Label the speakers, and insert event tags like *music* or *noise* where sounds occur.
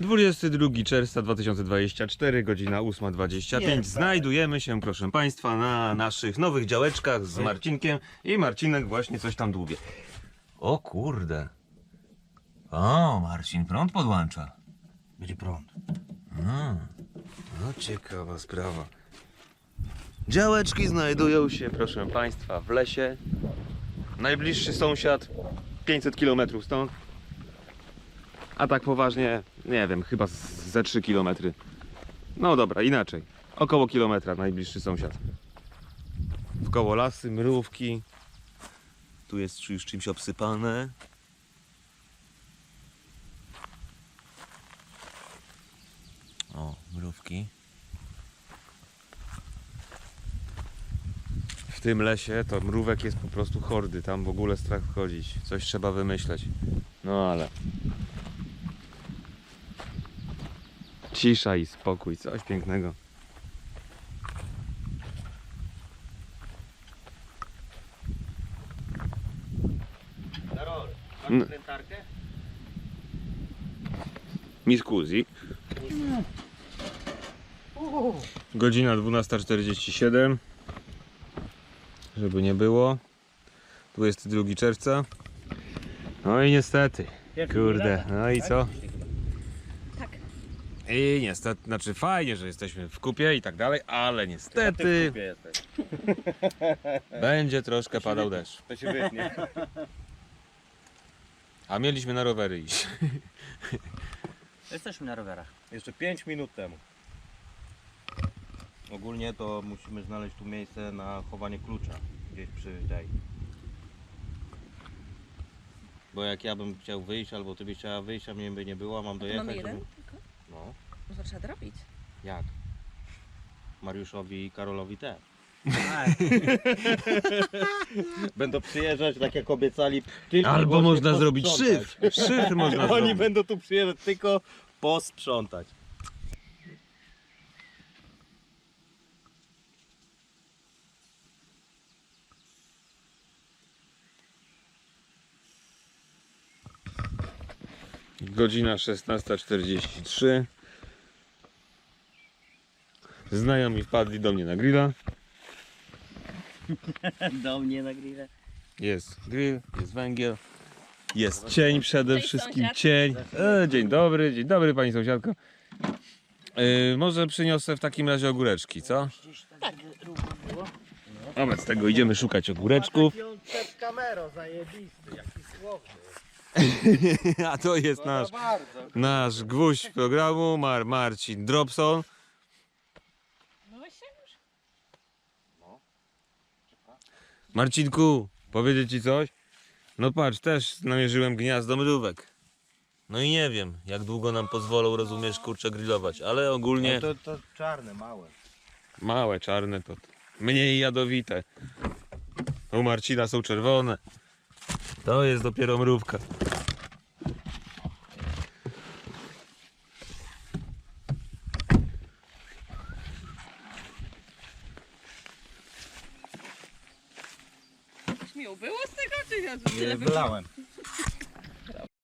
Speaker 1: 22 czerwca 2024, godzina 8.25.
Speaker 2: Nie,
Speaker 1: Znajdujemy się, proszę Państwa, na naszych nowych działeczkach z Marcinkiem i Marcinek właśnie coś tam dłubie. O kurde. O, Marcin prąd podłącza.
Speaker 2: Będzie prąd.
Speaker 1: No ciekawa sprawa. Działeczki znajdują się, proszę Państwa, w lesie. Najbliższy sąsiad 500 km stąd. A tak poważnie, nie wiem, chyba ze 3 km. No dobra, inaczej. Około kilometra najbliższy sąsiad. W koło lasy, mrówki. Tu jest już czymś obsypane. O, mrówki. W tym lesie to mrówek jest po prostu hordy. Tam w ogóle strach wchodzić. Coś trzeba wymyśleć. No ale. Cisza i spokój. Coś pięknego.
Speaker 2: Karol, masz krętarkę?
Speaker 1: Mi scusi. Godzina 12.47. Żeby nie było. 22 czerwca. No i niestety. Kurde, no i co? I niestety, znaczy fajnie, że jesteśmy w kupie i tak dalej, ale niestety *laughs* będzie troszkę padał deszcz.
Speaker 2: To się wytnie. *laughs*
Speaker 1: A mieliśmy na rowery iść. *laughs*
Speaker 3: Jesteśmy na rowerach.
Speaker 2: Jeszcze 5 minut temu. Ogólnie to musimy znaleźć tu miejsce na chowanie klucza. Gdzieś przy tej. Bo jak ja bym chciał wyjść, albo ty byś chciała wyjść, a mnie by nie było, a mam dojechać.
Speaker 3: Mamy jeden? To trzeba dorobić.
Speaker 2: jak? Mariuszowi i Karolowi też. *laughs* Będą przyjeżdżać tak jak obiecali. Tylko
Speaker 1: Albo
Speaker 2: właśnie
Speaker 1: można zrobić
Speaker 2: posprzątać.
Speaker 1: szyfr. Szyfr *laughs* można
Speaker 2: Oni
Speaker 1: zrobić.
Speaker 2: będą tu przyjeżdżać tylko posprzątać.
Speaker 1: Godzina 16.43. Znajomi wpadli do mnie na grilla. *laughs*
Speaker 3: Do mnie na grillę.
Speaker 1: Jest grill, jest węgiel. Jest cień przede
Speaker 3: Cześć,
Speaker 1: wszystkim,
Speaker 3: sąsiad.
Speaker 1: cień. E, dzień dobry, dzień dobry pani sąsiadko. E, może przyniosę w takim razie ogóreczki, co?
Speaker 3: Tak, równo było.
Speaker 1: Wobec tego idziemy szukać ogóreczków.
Speaker 2: kamerą zajebisty, jaki słowny. *laughs*
Speaker 1: A to jest nasz,
Speaker 2: bardzo.
Speaker 1: nasz gwóźdź programu, Mar Marcin Dropson.
Speaker 3: No właśnie już.
Speaker 1: Marcinku, powiedzieć ci coś? No patrz, też namierzyłem gniazdo mrówek. No i nie wiem, jak długo nam pozwolą, rozumiesz, kurczę, grillować, ale ogólnie
Speaker 2: No to, to czarne, małe.
Speaker 1: małe, czarne to mniej jadowite. U Marcina są czerwone. To jest dopiero mrówka.
Speaker 3: Było z tego, czy
Speaker 2: Nie
Speaker 3: było?
Speaker 2: wylałem.